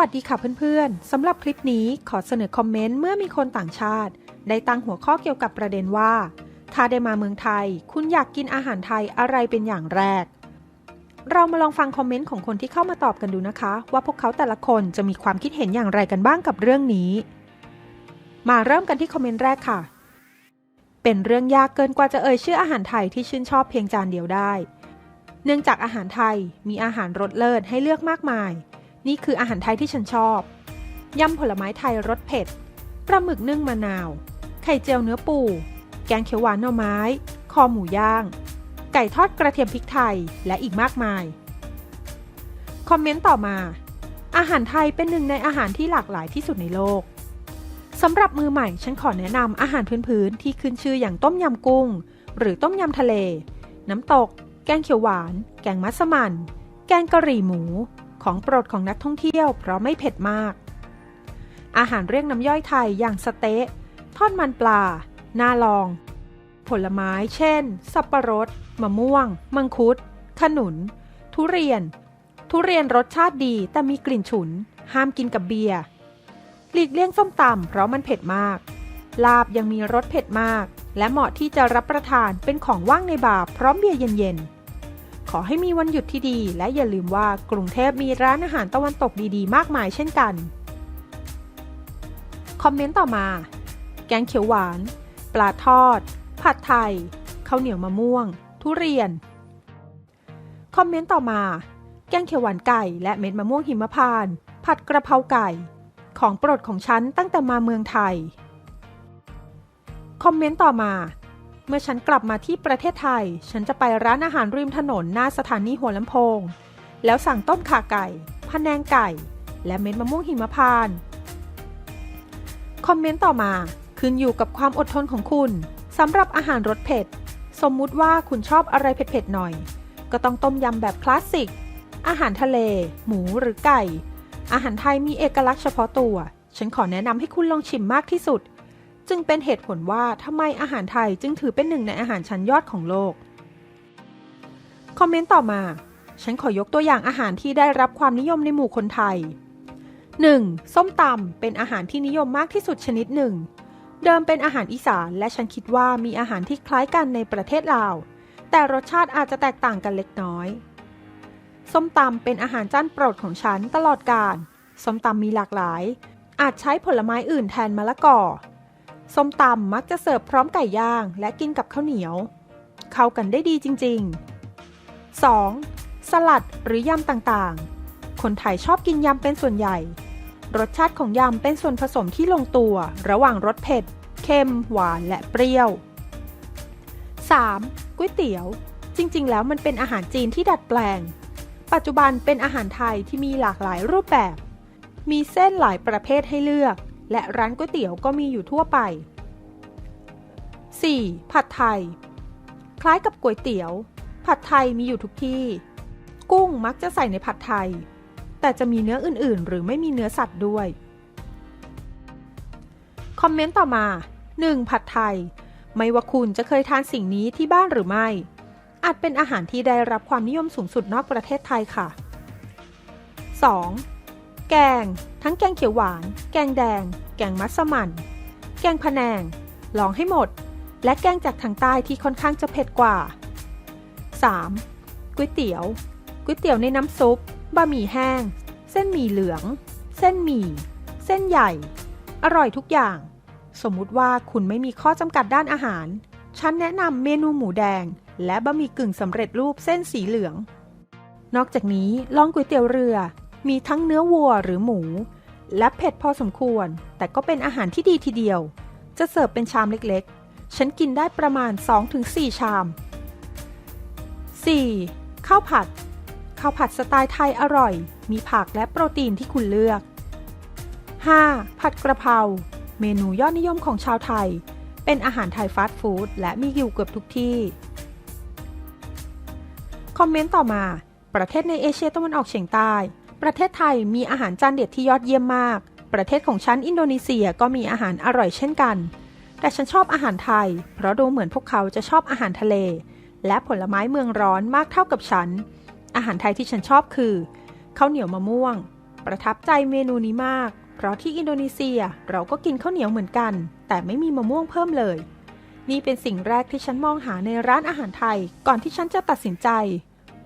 สวัสดีค่ะเพื่อนๆ สำหรับคลิปนี้ขอเสนอคอมเมนต์เมื่อมีคนต่างชาติ ได้ตั้งหัวข้อเกี่ยวกับประเด็นว่า ถ้าได้มาเมืองไทย คุณอยากกินอาหารไทยอะไรเป็นอย่างแรก เรามาลองฟังคอมเมนต์ของคนที่เข้ามาตอบกันดูนะคะ ว่าพวกเขาแต่ละคนจะมีความคิดเห็นอย่างไรกันบ้างกับเรื่องนี้ มาเริ่มกันที่คอมเมนต์แรกค่ะ เป็นเรื่องยากเกินกว่าจะเอ่ยชื่ออาหารไทยที่ชื่นชอบเพียงจานเดียวได้ เนื่องจากอาหารไทยมีอาหารรสเลิศให้เลือกมากมาย นี่คืออาหารไทยที่ฉันชอบ ยำผลไม้ไทยรสเผ็ด ปลาหมึกนึ่งมะนาว ไข่เจียวเนื้อปู แกงเขียวหวานหน่อไม้ คอหมูย่าง ไก่ทอดกระเทียมพริกไทย และอีกมากมาย คอมเมนต์ต่อมา อาหารไทยเป็นหนึ่งในอาหารที่หลากหลายที่สุดในโลกสำหรับมือใหม่ฉันขอแนะนำอาหารพื้นๆที่ขึ้นชื่ออย่างต้มยำกุ้ง หรือต้มยำทะเล น้ำตก แกงเขียวหวาน แกงมัสมั่น แกงกะหรี่หมู ของโปรดของนักท่องเที่ยวเพราะไม่เผ็ดมาก อาหารเรียกน้ำย่อยไทยอย่างสเต๊ะ ทอดมันปลาหน้าลอง ผลไม้เช่น สับปะรด มะม่วง มังคุด ขนุน ทุเรียน ทุเรียนรสชาติดีแต่มีกลิ่นฉุน ห้ามกินกับเบียร์ หลีกเลี่ยงส้มตำเพราะมันเผ็ดมาก ลาบยังมีรสเผ็ดมาก และเหมาะที่จะรับประทานเป็นของว่างในบาร์พร้อมเบียร์เย็นๆ ขอให้มีวันหยุดที่ดี และอย่าลืมว่ากรุงเทพมีร้านอาหารตะวันตกดีๆ มากมายเช่นกัน คอมเมนต์ต่อมา แกงเขียวหวาน ปลาทอด ผัดไทย ข้าวเหนียวมะม่วง ทุเรียน คอมเมนต์ต่อมา แกงเขียวหวานไก่และเม็ดมะม่วงหิมพานต์ผัดกระเพราไก่ ของโปรดของฉันตั้งแต่มาเมืองไทย คอมเมนต์ต่อมา เมื่อฉันกลับมาที่ประเทศไทย ฉันจะไปร้านอาหารริมถนนหน้าสถานีหัวลำโพง แล้วสั่งต้มข่าไก่พะแนงไก่ และเม็ดมะม่วงหิมพานต์คอมเมนต์ต่อมา ขึ้นอยู่กับความอดทนของคุณสำหรับอาหารรสเผ็ด สมมุติว่าคุณชอบอะไรเผ็ดๆหน่อย ก็ต้องต้มยำแบบคลาสสิก อาหารทะเล หมูหรือไก่ อาหารไทยมีเอกลักษณ์เฉพาะตัว ฉันขอแนะนำให้คุณลองชิมมากที่สุด จึงเป็นเหตุผลว่าทำไมอาหารไทยจึงถือเป็นหนึ่งในอาหารชั้นยอดของโลก คอมเมนต์ต่อมา ฉันขอยกตัวอย่างอาหารที่ได้รับความนิยมในหมู่คนไทย 1. ส้มตำเป็นอาหารที่นิยมมากที่สุดชนิดหนึ่ง เดิมเป็นอาหารอีสานและฉันคิดว่ามีอาหารที่คล้ายกันในประเทศลาว แต่รสชาติอาจจะแตกต่างกันเล็กน้อย ส้มตำเป็นอาหารจานโปรดของฉันตลอดกาล ส้มตำมีหลากหลาย อาจใช้ผลไม้อื่นแทนมะละกอ ส้มตำมักจะเสิร์ฟพร้อมไก่ย่างและกินกับข้าวเหนียว เข้ากันได้ดีจริง ๆ 2. สลัดหรือยำต่างๆ คนไทยชอบกินยำเป็นส่วนใหญ่ รสชาติของยำเป็นส่วนผสมที่ลงตัวระหว่างรสเผ็ด เค็ม หวานและเปรี้ยว 3. ก๋วยเตี๋ยว จริงๆ แล้วมันเป็นอาหารจีนที่ดัดแปลง ปัจจุบันเป็นอาหารไทยที่มีหลากหลายรูปแบบ มีเส้นหลายประเภทให้เลือก และร้านก๋วยเตี๋ยวก็มีอยู่ทั่วไป 4. ผัดไทย คล้ายกับก๋วยเตี๋ยว ผัดไทยมีอยู่ทุกที่ กุ้งมักจะใส่ในผัดไทย แต่จะมีเนื้ออื่น ๆ หรือไม่มีเนื้อสัตว์ด้วย คอมเมนต์ต่อมา 1. ผัดไทย ไม่ว่าคุณจะเคยทานสิ่งนี้ที่บ้านหรือไม่ อาจเป็นอาหารที่ได้รับความนิยมสูงสุดนอกประเทศไทยค่ะ 2. แกง ทั้งแกงเขียวหวาน แกงแดง แกงมัสมั่น แกงพะแนงลองให้หมด และแกงจากทางใต้ที่ค่อนข้างจะเผ็ดกว่า 3. ก๋วยเตี๋ยว ก๋วยเตี๋ยวในน้ำซุป บะหมี่แห้ง เส้นหมี่เหลือง เส้นหมี่ เส้นใหญ่ อร่อยทุกอย่าง สมมุติว่าคุณไม่มีข้อจำกัดด้านอาหาร ฉันแนะนำเมนูหมูแดง และบะหมี่กึ่งสำเร็จรูปเส้นสีเหลือง นอกจากนี้ลองก๋วยเตี๋ยวเรือ มีทั้งเนื้อวัวหรือหมู และเผ็ดพอสมควร แต่ก็เป็นอาหารที่ดีทีเดียว จะเสิร์ฟเป็นชามเล็กๆ ฉันกินได้ประมาณ 2-4 ชาม 4. ข้าวผัด ข้าวผัดสไตล์ไทยอร่อย มีผักและโปรตีนที่คุณเลือก 5. ผัดกระเพรา เมนูยอดนิยมของชาวไทย เป็นอาหารไทยฟาสต์ฟู้ดและมีอยู่เกือบทุกที่ คอมเมนต์ต่อมา ประเทศในเอเชียตะวันออกเฉียงใต้ ประเทศไทยมีอาหารจานเด็ดที่ยอดเยี่ยมมาก ประเทศของฉันอินโดนีเซียก็มีอาหารอร่อยเช่นกัน แต่ฉันชอบอาหารไทย เพราะดูเหมือนพวกเขาจะชอบอาหารทะเล และผลไม้เมืองร้อนมากเท่ากับฉัน อาหารไทยที่ฉันชอบคือข้าวเหนียวมะม่วง ประทับใจเมนูนี้มาก เพราะที่อินโดนีเซียเราก็กินข้าวเหนียวเหมือนกัน แต่ไม่มีมะม่วงเพิ่มเลย นี่เป็นสิ่งแรกที่ฉันมองหาในร้านอาหารไทย ก่อนที่ฉันจะตัดสินใจ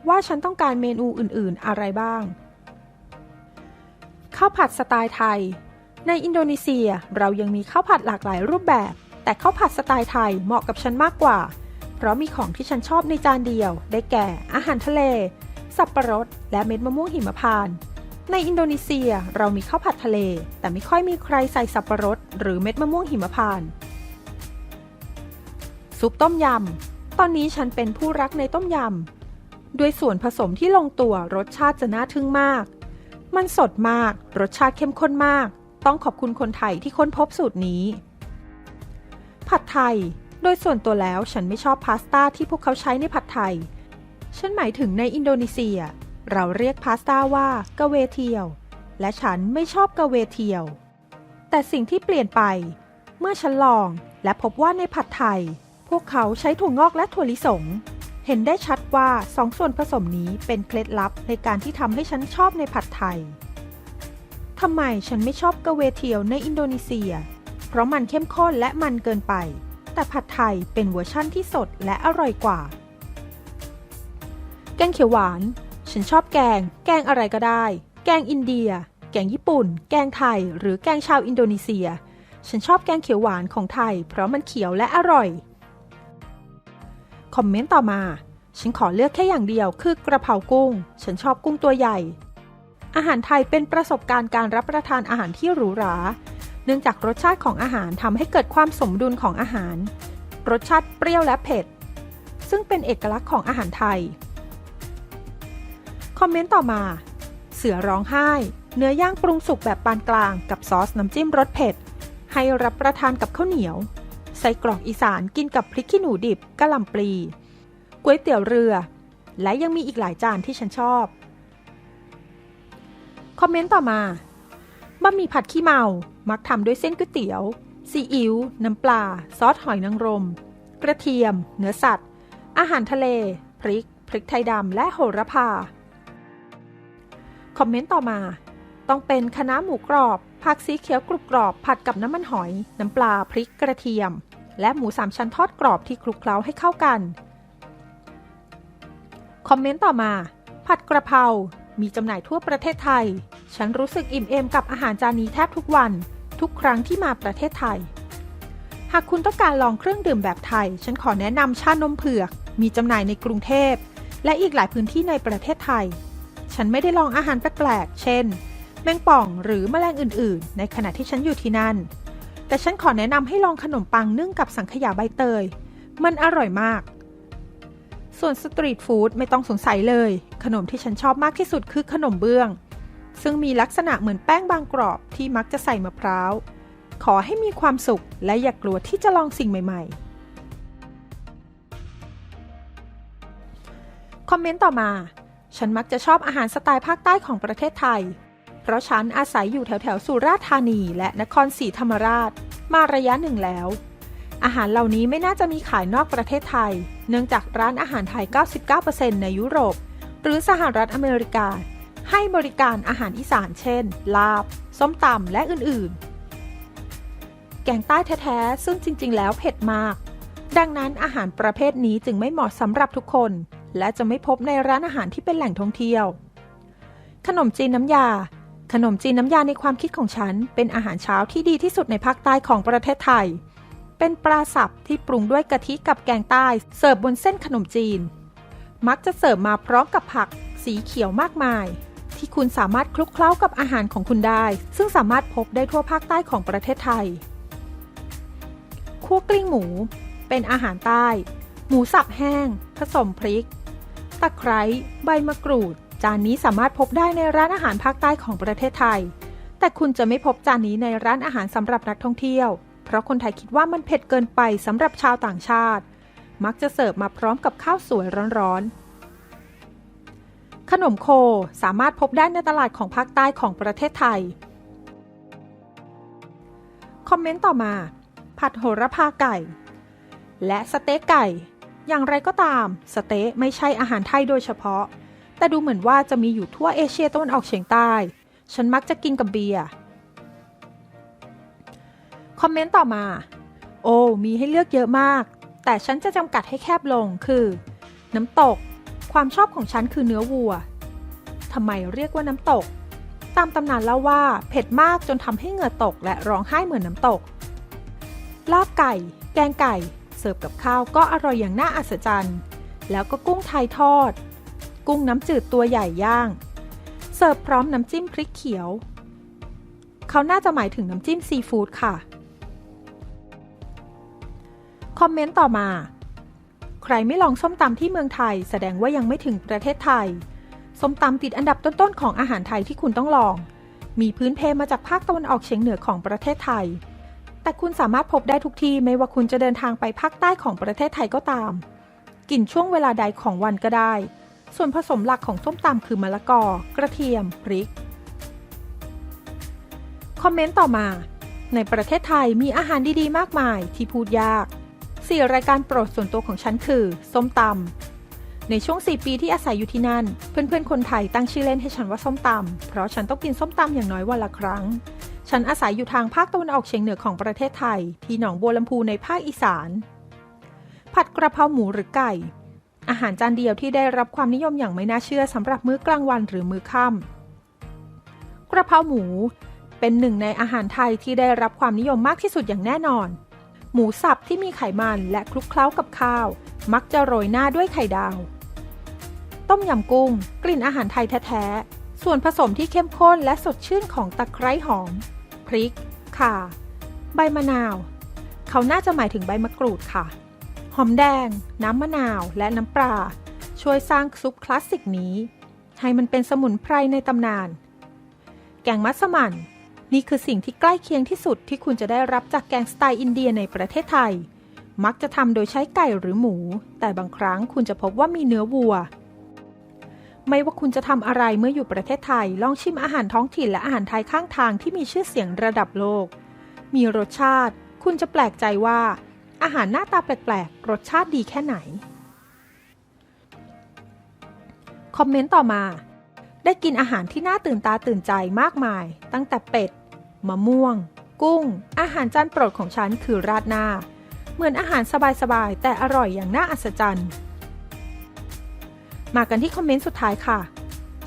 ว่าฉันต้องการเมนูอื่น ๆ อะไรบ้าง ข้าวผัดสไตล์ไทย ในอินโดนีเซียเรายังมีข้าวผัดหลากหลายรูปแบบ แต่ข้าวผัดสไตล์ไทยเหมาะกับฉันมากกว่า เพราะมีของที่ฉันชอบในจานเดียว ได้แก่ อาหารทะเล สับปะรด และเม็ดมะม่วงหิมพานต์ในอินโดนีเซียเรามีข้าวผัดทะเล แต่ไม่ค่อยมีใครใส่สับปะรด หรือเม็ดมะม่วงหิมพานต์ซุปต้มยำ ตอนนี้ฉันเป็นผู้รักในต้มยำ ด้วยส่วนผสมที่ลงตัวรสชาติจะน่าทึ่งมาก มันสดมาก รสชาติเข้มข้นมาก ต้องขอบคุณคนไทยที่ค้นพบสูตรนี้ ผัดไทย โดยส่วนตัวแล้วฉันไม่ชอบพาสต้าที่พวกเขาใช้ในผัดไทย ฉันหมายถึงในอินโดนีเซีย เราเรียกพาสต้าว่ากะเวเทียว และฉันไม่ชอบกะเวเทียว แต่สิ่งที่เปลี่ยนไป เมื่อฉันลองและพบว่าในผัดไทย พวกเขาใช้ถั่วงอกและถั่วลิสง เห็นได้ชัดว่าสองส่วนผสมนี้เป็นเคล็ดลับในการที่ทำให้ฉันชอบในผัดไทย ทำไมฉันไม่ชอบกะเวเทียวในอินโดนีเซีย เพราะมันเข้มข้นและมันเกินไป แต่ผัดไทยเป็นเวอร์ชั่นที่สดและอร่อยกว่า แกงเขียวหวาน ฉันชอบแกง แกงอะไรก็ได้ แกงอินเดีย แกงญี่ปุ่น แกงไทย หรือแกงชาวอินโดนีเซีย ฉันชอบแกงเขียวหวานของไทย เพราะมันเขียวและอร่อย คอมเมนต์ต่อมา ฉันขอเลือกแค่อย่างเดียวคือกระเพรากุ้ง ฉันชอบกุ้งตัวใหญ่ อาหารไทยเป็นประสบการณ์การรับประทานอาหารที่หรูหรา เนื่องจากรสชาติของอาหารทำให้เกิดความสมดุลของอาหาร รสชาติเปรี้ยวและเผ็ด ซึ่งเป็นเอกลักษณ์ของอาหารไทย คอมเมนต์ต่อมา เสือร้องไห้ เนื้อย่างปรุงสุกแบบปานกลาง กับซอสน้ำจิ้มรสเผ็ด ให้รับประทานกับข้าวเหนียว ไส้กรอกอีสานกินกับพริกขี้หนูดิบกะหล่ำปลีก๋วยเตี๋ยวเรือ และยังมีอีกหลายจานที่ฉันชอบ คอมเมนต์ต่อมาบะหมี่ผัดขี้เมา มักทำด้วยเส้นก๋วยเตี๋ยวซีอิ๊วน้ำปลา ซอสหอยนางรม กระเทียม เนื้อสัตว์ อาหารทะเล พริก พริกไทยดำ และโหระพา คอมเมนต์ต่อมา ต้องเป็นคะน้าหมูกรอบ ผักสีเขียวกรุบกรอบผัดกับน้ำมันหอย น้ำปลาพริกกระเทียม และหมูสามชั้นทอดกรอบที่คลุกเคล้าให้เข้ากัน คอมเมนต์ต่อมา ผัดกระเพรา มีจำหน่ายทั่วประเทศไทย ฉันรู้สึกอิ่มเอมกับอาหารจานนี้แทบทุกวัน ทุกครั้งที่มาประเทศไทย หากคุณต้องการลองเครื่องดื่มแบบไทย ฉันขอแนะนำชานมเผือก มีจำหน่ายในกรุงเทพและอีกหลายพื้นที่ในประเทศไทย ฉันไม่ได้ลองอาหารแปลกๆ เช่น แมงป่องหรือแมลงอื่นๆ ในขณะที่ฉันอยู่ที่นั่น แต่ฉันขอแนะนำให้ลองขนมปังนึ่งกับสังขยาใบเตย มันอร่อยมาก ส่วนสตรีทฟู้ดไม่ต้องสงสัยเลย ขนมที่ฉันชอบมากที่สุดคือขนมเบื้อง ซึ่งมีลักษณะเหมือนแป้งบางกรอบที่มักจะใส่มะพร้าว ขอให้มีความสุขและอย่ากกลัวที่จะลองสิ่งใหม่ๆ คอมเมนต์ต่อมา ฉันมักจะชอบอาหารสไตล์ภาคใต้ของประเทศไทย เพราะฉันอาศัยอยู่แถวแถวสุราษฎร์ธานีและนครศรีธรรมราช มาระยะหนึ่งแล้ว อาหารเหล่านี้ไม่น่าจะมีขายนอกประเทศไทย เนื่องจากร้านอาหารไทย 99%ในยุโรป หรือสหรัฐอเมริกา ให้บริการอาหารอีสานเช่น ลาบ ส้มตำและอื่นๆ แกงใต้แท้ๆ ซึ่งจริง ๆ แล้วเผ็ดมาก ดังนั้นอาหารประเภทนี้จึงไม่เหมาะสำหรับทุกคน และจะไม่พบในร้านอาหารที่เป็นแหล่งท่องเที่ยว ขนมจีนน้ำยา ขนมจีนน้ำยาในความคิดของฉัน เป็นอาหารเช้าที่ดีที่สุดในภาคใต้ของประเทศไทย เป็นปลาสับที่ปรุงด้วยกะทิกับแกงใต้ เสิร์ฟบนเส้นขนมจีน มักจะเสิร์ฟมาพร้อมกับผัก สีเขียวมากมาย ที่คุณสามารถคลุกเคล้ากับอาหารของคุณได้ ซึ่งสามารถพบได้ทั่วภาคใต้ของประเทศไทยคั่วกลิ้งหมู เป็นอาหารใต้ หมูสับแห้ง ผสมพริก ตะไคร้ ใบมะกรูด จานนี้สามารถพบได้ในร้านอาหารภาคใต้ของประเทศไทย แต่คุณจะไม่พบจานนี้ในร้านอาหารสำหรับนักท่องเที่ยว เพราะคนไทยคิดว่ามันเผ็ดเกินไปสำหรับชาวต่างชาติ มักจะเสิร์ฟมาพร้อมกับข้าวสวยร้อนๆ ขนมโคสามารถพบได้ในตลาดของภาคใต้ของประเทศไทย คอมเมนต์ต่อมา ผัดโหระพาไก่ และสเต๊กไก่ อย่างไรก็ตาม สเต๊กไม่ใช่อาหารไทยโดยเฉพาะ แต่ดูเหมือนว่าจะมีอยู่ทั่วเอเชียตะวันออกเฉียงใต้ ฉันมักจะกินกับเบียร์ คอมเมนต์ต่อมา โอ้ มีให้เลือกเยอะมาก แต่ฉันจะจำกัดให้แคบลงคือ น้ำตก ความชอบของฉันคือเนื้อวัวทำไมเรียกว่าน้ำตก ตามตำนานเล่าว่าเผ็ดมากจนทำให้เหงื่อตกและร้องไห้เหมือนน้ำตก ลาบไก่ แกงไก่ เสิร์ฟกับข้าวก็อร่อยอย่างน่าอัศจรรย์ แล้วก็กุ้งไทยทอด กุ้งน้ำจืดตัวใหญ่ย่าง เสิร์ฟพร้อมน้ำจิ้มพริกเขียว เขาน่าจะหมายถึงน้ำจิ้มซีฟู้ดค่ะ คอมเมนต์ต่อมา ใครไม่ลองส้มตำที่เมืองไทย แสดงว่ายังไม่ถึงประเทศไทย ส้มตำติดอันดับต้นๆของอาหารไทยที่คุณต้องลอง มีพื้นเพมาจากภาคตะวันออกเฉียงเหนือของประเทศไทย แต่คุณสามารถพบได้ทุกที่ไม่ว่าคุณจะเดินทางไปภาคใต้ของประเทศไทยก็ตาม กินช่วงเวลาใดของวันก็ได้ ส่วนผสมหลักของส้มตำคือมะละกอ กระเทียม พริก คอมเมนต์ต่อมา ในประเทศไทยมีอาหารดีๆ มากมายที่พูดยากสี่รายการโปรดส่วนตัวของฉันคือ ส้มตำ ในช่วง 4 ปีที่อาศัยอยู่ที่นั่น เพื่อนๆ คนไทยตั้งชื่อเล่นให้ฉันว่าส้มตำ เพราะฉันต้องกินส้มตำอย่างน้อยวันละครั้ง ฉันอาศัยอยู่ทางภาคตะวันออกเฉียงเหนือของประเทศไทย ที่หนองบัวลำพูในภาคอีสาน ผัดกระเพราหมูหรือไก่ อาหารจานเดียวที่ได้รับความนิยมอย่างไม่น่าเชื่อสำหรับมื้อกลางวันหรือมื้อค่ำกระเพราหมูเป็นหนึ่งในอาหารไทยที่ได้รับความนิยมมากที่สุดอย่างแน่นอน หมูสับที่มีไขมันและคลุกเคล้ากับข้าว มักจะโรยหน้าด้วยไข่ดาว ต้มยำกุ้ง กลิ่นอาหารไทยแท้ๆ ส่วนผสมที่เข้มข้นและสดชื่นของตะไคร้หอม พริก ข่า ใบมะนาว เขาน่าจะหมายถึงใบมะกรูดค่ะ หอมแดง น้ำมะนาวและน้ำปลา ช่วยสร้างซุปคลาสสิกนี้ ให้มันเป็นสมุนไพรในตำนาน แกงมัสมั่น นี่คือสิ่งที่ใกล้เคียงที่สุดที่คุณจะได้รับจากแกงสไตล์อินเดียในประเทศไทย มักจะทำโดยใช้ไก่หรือหมู แต่บางครั้งคุณจะพบว่ามีเนื้อวัว ไม่ว่าคุณจะทำอะไรเมื่ออยู่ประเทศไทย ลองชิมอาหารท้องถิ่นและอาหารไทยข้างทางที่มีชื่อเสียงระดับโลก มีรสชาติ คุณจะแปลกใจว่า อาหารหน้าตาแปลกๆ รสชาติดีแค่ไหน คอมเมนต์ต่อมา ได้กินอาหารที่น่าตื่นตาตื่นใจมากมาย ตั้งแต่เป็ด มะม่วง กุ้ง อาหารจานโปรดของฉันคือราดหน้า เหมือนอาหารสบายๆ แต่อร่อยอย่างน่าอัศจรรย์ มากันที่คอมเมนต์สุดท้ายค่ะ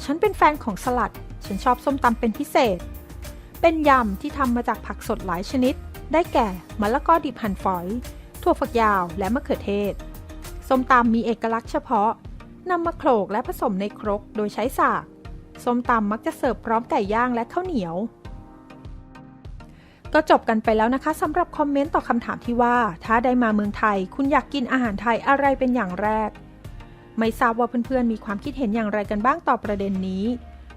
ฉันเป็นแฟนของสลัด ฉันชอบส้มตำเป็นพิเศษ เป็นยำที่ทำมาจากผักสดหลายชนิดได้แก่มะละกอดิบหั่นฝอย ถั่วฝักยาวและมะเขือเทศ ส้มตำมีเอกลักษณ์เฉพาะนำมาโขลกและผสมในครกโดยใช้สากส้มตำมักจะเสิร์ฟพร้อมไก่ย่างและข้าวเหนียว ก็จบกันไปแล้วนะคะสำหรับคอมเมนต์ต่อคำถามที่ว่า ถ้าได้มาเมืองไทย คุณอยากกินอาหารไทยอะไรเป็นอย่างแรก ไม่ทราบว่าเพื่อนๆมีความคิดเห็นอย่างไรกันบ้างต่อประเด็นนี้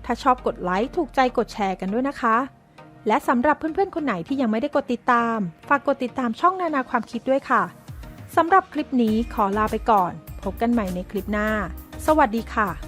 ถ้าชอบกดไลค์ถูกใจกดแชร์กันด้วยนะคะ และสำหรับเพื่อนๆ คนไหนที่ยังไม่ได้กดติดตาม ฝากกดติดตามช่องนานาความคิดด้วยค่ะ สำหรับคลิปนี้ขอลาไปก่อน พบกันใหม่ในคลิปหน้า สวัสดีค่ะ